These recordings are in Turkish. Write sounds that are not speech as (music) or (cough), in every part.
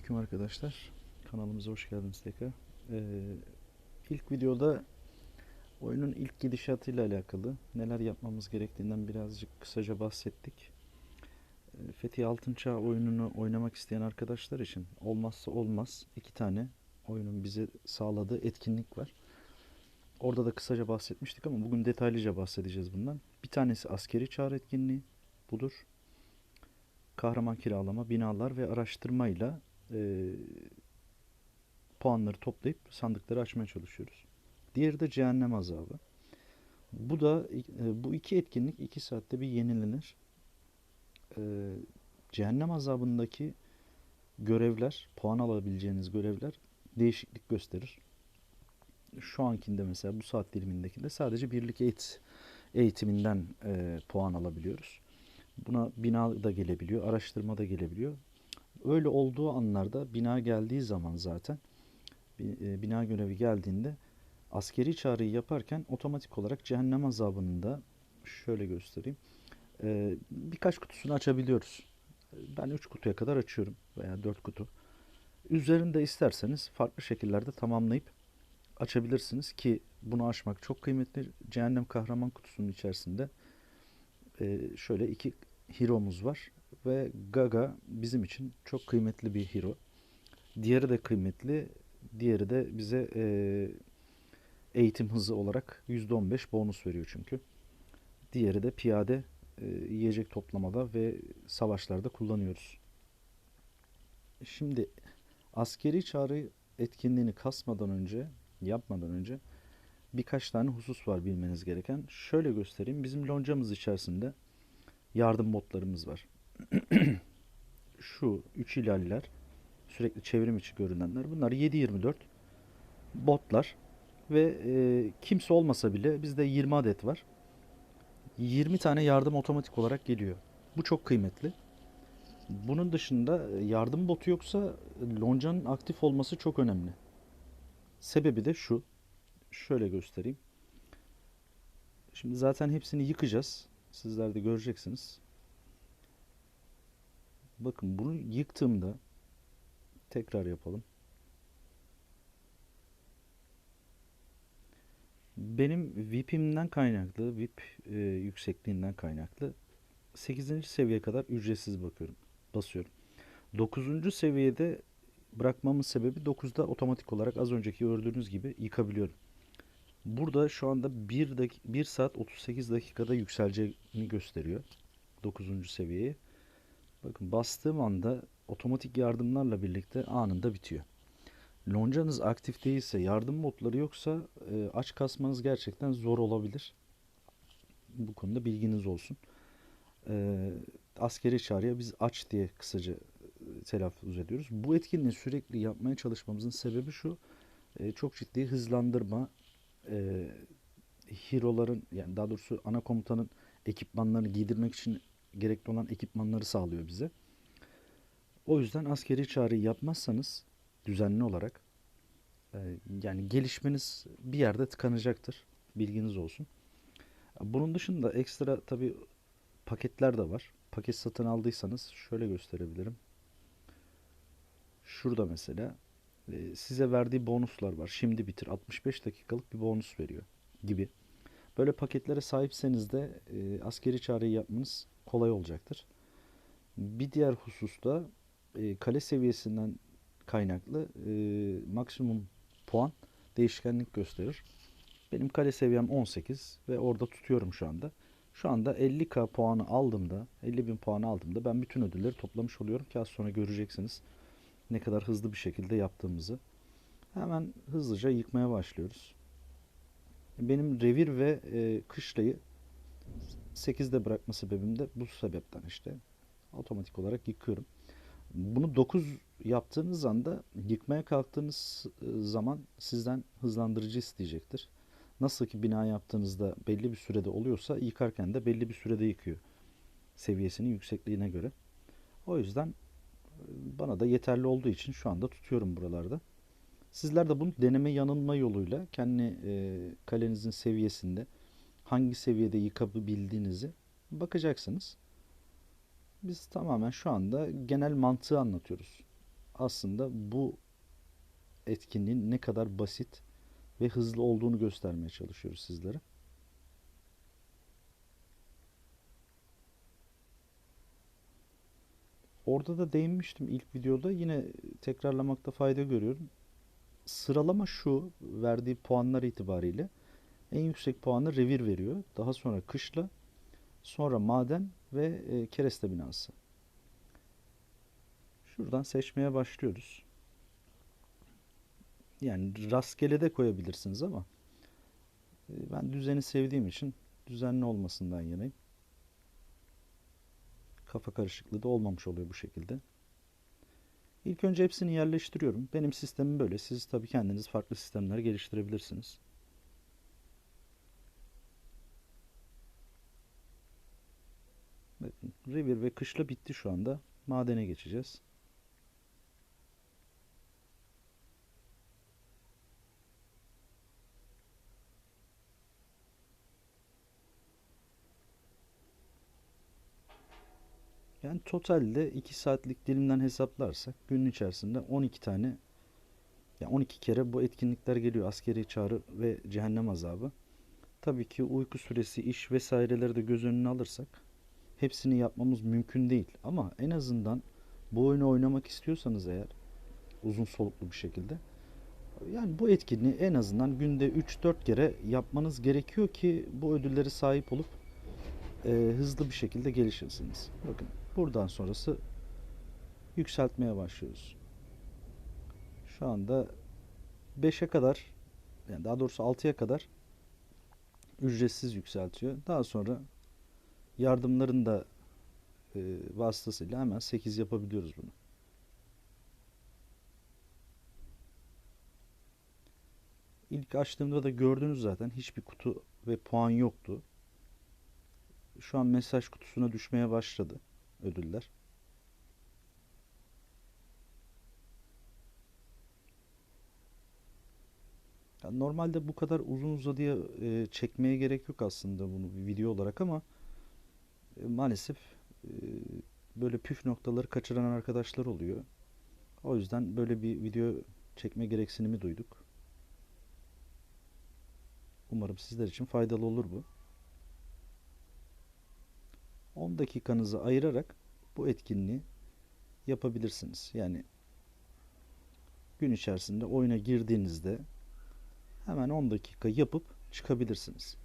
Selamünaleyküm arkadaşlar. Kanalımıza hoş geldiniz tekrar. Ee, ilk videoda oyunun ilk gidişatıyla alakalı neler yapmamız gerektiğinden birazcık kısaca bahsettik. Ee, Fethi Altınçağ oyununu oynamak isteyen arkadaşlar için olmazsa olmaz iki tane oyunun bize sağladığı etkinlik var. Orada da kısaca bahsetmiştik ama bugün detaylıca bahsedeceğiz bundan. Bir tanesi askeri çağrı etkinliği budur kahraman kiralama, binalar ve araştırmayla e, puanları toplayıp sandıkları açmaya çalışıyoruz. Diğeri de cehennem azabı. Bu da e, bu iki etkinlik iki saatte bir yenilenir. E, cehennem azabındaki görevler, puan alabileceğiniz görevler değişiklik gösterir. Şu ankinde mesela bu saat dilimindekinde sadece birlik eğit eğitiminden e, puan alabiliyoruz. Buna bina da gelebiliyor, araştırma da gelebiliyor. Öyle olduğu anlarda bina geldiği zaman zaten e, bina görevi geldiğinde askeri çağrıyı yaparken otomatik olarak cehennem azabını da şöyle göstereyim. e, birkaç kutusunu açabiliyoruz. Ben 3 kutuya kadar açıyorum veya 4 kutu. Üzerinde isterseniz farklı şekillerde tamamlayıp açabilirsiniz ki bunu açmak çok kıymetli. Cehennem kahraman kutusunun içerisinde e, şöyle iki hero'muz var ve Gaga bizim için çok kıymetli bir hero. Diğeri de kıymetli. Diğeri de bize e, eğitim hızı olarak %15 bonus veriyor çünkü. Diğeri de piyade e, yiyecek toplamada ve savaşlarda kullanıyoruz. Şimdi askeri çağrı etkinliğini kasmadan önce, yapmadan önce birkaç tane husus var bilmeniz gereken. Şöyle göstereyim. Bizim loncamız içerisinde yardım botlarımız var. (clears throat) Şu üç ilaliler sürekli çevrim içi görünenler. Bunlar 7-24 botlar ve e, kimse olmasa bile bizde 20 adet var. 20 tane yardım otomatik olarak geliyor. Bu çok kıymetli. Bunun dışında e, yardım botu yoksa loncanın aktif olması çok önemli. Sebebi de şu. Şöyle göstereyim. Şimdi zaten hepsini yıkacağız. Sizler de göreceksiniz. Bakın bunu yıktığımda tekrar yapalım. Benim VIP'imden kaynaklı, VIP e, yüksekliğinden kaynaklı 8. seviyeye kadar ücretsiz bakıyorum, basıyorum. 9. seviyede bırakmamın sebebi 9'da otomatik olarak az önceki gördüğünüz gibi yıkabiliyorum. Burada şu anda 1, dak 1 saat 38 dakikada yükseleceğini gösteriyor 9. seviyeye. Bakın bastığım anda otomatik yardımlarla birlikte anında bitiyor. Loncanız aktif değilse, yardım modları yoksa e, aç kasmanız gerçekten zor olabilir. Bu konuda bilginiz olsun. E, askeri çağrıya biz aç diye kısaca e, telaffuz ediyoruz. Bu etkinliği sürekli yapmaya çalışmamızın sebebi şu. e, çok ciddi hızlandırma, e, hero'ların yani daha doğrusu ana komutanın ekipmanlarını giydirmek için gerekli olan ekipmanları sağlıyor bize. O yüzden askeri çağrıyı yapmazsanız düzenli olarak e, yani gelişmeniz bir yerde tıkanacaktır. Bilginiz olsun. Bunun dışında ekstra tabi paketler de var. Paket satın aldıysanız şöyle gösterebilirim. Şurada mesela e, size verdiği bonuslar var. Şimdi bitir 65 dakikalık bir bonus veriyor gibi. Böyle paketlere sahipseniz de e, askeri çağrıyı yapmanız kolay olacaktır. Bir diğer hususta e, kale seviyesinden kaynaklı e, maksimum puan değişkenlik gösterir. Benim kale seviyem 18 ve orada tutuyorum şu anda. Şu anda 50k puanı aldığımda, 50 bin puanı aldığımda ben bütün ödülleri toplamış oluyorum ki az sonra göreceksiniz ne kadar hızlı bir şekilde yaptığımızı. Hemen hızlıca yıkmaya başlıyoruz. Benim revir ve e, kışlayı 8'de bırakma sebebim de bu sebepten işte. Otomatik olarak yıkıyorum. Bunu 9 yaptığınız anda yıkmaya kalktığınız e, zaman sizden hızlandırıcı isteyecektir. Nasıl ki bina yaptığınızda belli bir sürede oluyorsa yıkarken de belli bir sürede yıkıyor. Seviyesinin yüksekliğine göre. O yüzden e, bana da yeterli olduğu için şu anda tutuyorum buralarda. Sizler de bunu deneme yanılma yoluyla kendi e, kalenizin seviyesinde hangi seviyede yıkabildiğinizi bakacaksınız. Biz tamamen şu anda genel mantığı anlatıyoruz. aslında bu etkinliğin ne kadar basit ve hızlı olduğunu göstermeye çalışıyoruz sizlere. Orada da değinmiştim ilk videoda. Yine tekrarlamakta fayda görüyorum. Sıralama şu verdiği puanlar itibariyle en yüksek puanı revir veriyor. Daha sonra kışla, sonra maden ve e, kereste binası. Şuradan seçmeye başlıyoruz. Yani rastgele de koyabilirsiniz ama e, ben düzeni sevdiğim için düzenli olmasından yanayım. Kafa karışıklığı da olmamış oluyor bu şekilde. İlk önce hepsini yerleştiriyorum. Benim sistemim böyle. Siz tabii kendiniz farklı sistemler geliştirebilirsiniz. Revir ve kışla bitti şu anda. Madene geçeceğiz. Yani totalde 2 saatlik dilimden hesaplarsak günün içerisinde 12 tane yani 12 kere bu etkinlikler geliyor. Askeri çağrı ve cehennem azabı. Tabii ki uyku süresi, iş vesaireleri de göz önüne alırsak hepsini yapmamız mümkün değil. Ama en azından bu oyunu oynamak istiyorsanız eğer uzun soluklu bir şekilde yani bu etkinliği en azından günde 3-4 kere yapmanız gerekiyor ki bu ödülleri sahip olup e, hızlı bir şekilde gelişirsiniz. Bakın buradan sonrası yükseltmeye başlıyoruz. Şu anda 5'e kadar yani daha doğrusu 6'ya kadar ücretsiz yükseltiyor. Daha sonra yardımların da e, vasıtasıyla hemen 8 yapabiliyoruz bunu. İlk açtığımda da gördünüz zaten hiçbir kutu ve puan yoktu. Şu an mesaj kutusuna düşmeye başladı ödüller. Normalde bu kadar uzun uzadıya e, çekmeye gerek yok aslında bunu bir video olarak ama maalesef böyle püf noktaları kaçıran arkadaşlar oluyor. O yüzden böyle bir video çekme gereksinimi duyduk. Umarım sizler için faydalı olur bu. 10 dakikanızı ayırarak bu etkinliği yapabilirsiniz. Yani gün içerisinde oyuna girdiğinizde hemen 10 dakika yapıp çıkabilirsiniz.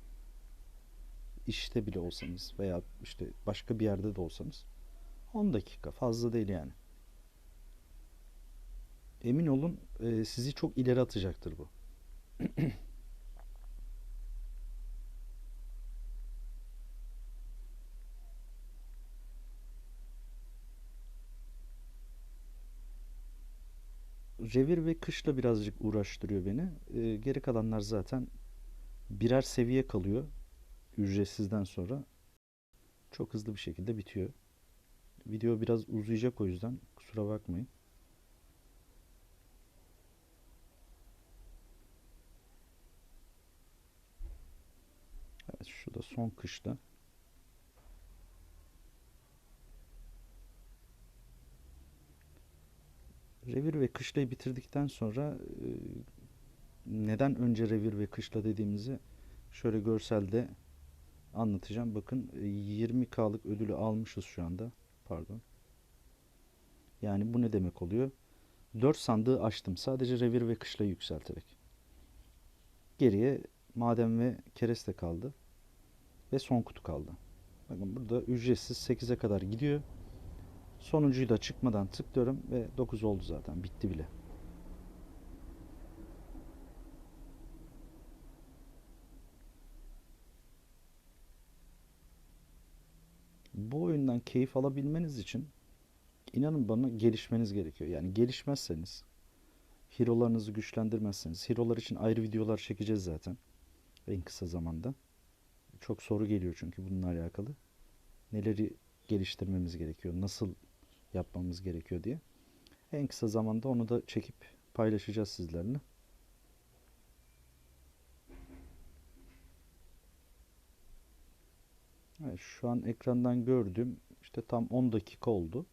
İşte bile olsanız veya işte başka bir yerde de olsanız 10 dakika fazla değil yani. Emin olun e, sizi çok ileri atacaktır bu. (clears throat) Revir ve kışla birazcık uğraştırıyor beni. E, geri kalanlar zaten birer seviye kalıyor ücretsizden sonra. Çok hızlı bir şekilde bitiyor. Video biraz uzayacak o yüzden kusura bakmayın. Evet şu da son kışla. Revir ve kışlayı bitirdikten sonra e, neden önce revir ve kışla dediğimizi şöyle görselde anlatacağım. Bakın 20K'lık ödülü almışız şu anda. Pardon. Yani bu ne demek oluyor? 4 sandığı açtım. Sadece revir ve kışla yükselterek. Geriye maden ve kereste kaldı. Ve son kutu kaldı. Bakın burada ücretsiz 8'e kadar gidiyor. Sonuncuyu da çıkmadan tıklıyorum ve 9 oldu zaten. Bitti bile. Bu oyundan keyif alabilmeniz için inanın bana gelişmeniz gerekiyor. Yani gelişmezseniz, hero'larınızı güçlendirmezseniz, hero'lar için ayrı videolar çekeceğiz zaten en kısa zamanda. Çok soru geliyor çünkü bununla alakalı. Neleri geliştirmemiz gerekiyor, nasıl yapmamız gerekiyor diye. En kısa zamanda onu da çekip paylaşacağız sizlerle. Evet, şu an ekrandan gördüğüm işte tam 10 dakika oldu.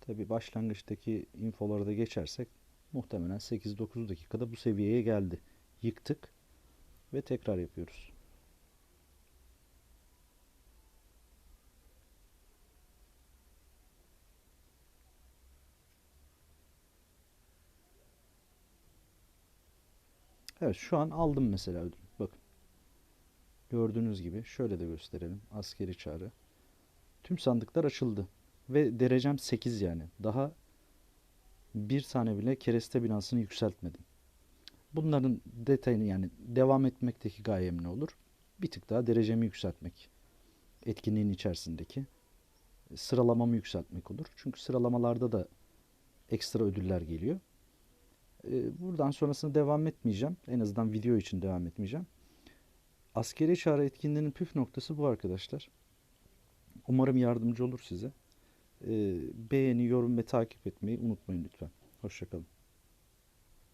Tabi başlangıçtaki infoları da geçersek muhtemelen 8-9 dakikada bu seviyeye geldi. Yıktık ve tekrar yapıyoruz. Evet şu an aldım mesela ödül. Bakın. Gördüğünüz gibi şöyle de gösterelim. Askeri çağrı. Tüm sandıklar açıldı. Ve derecem 8 yani. Daha bir tane bile kereste binasını yükseltmedim. Bunların detayını yani devam etmekteki gayem ne olur? Bir tık daha derecemi yükseltmek. Etkinliğin içerisindeki. Sıralamamı yükseltmek olur. Çünkü sıralamalarda da ekstra ödüller geliyor. Ee, Buradan sonrasında devam etmeyeceğim. En azından video için devam etmeyeceğim. Askeri çağrı etkinliğinin püf noktası bu arkadaşlar. Umarım yardımcı olur size. Ee, Beğeni, yorum ve takip etmeyi unutmayın lütfen. Hoşçakalın.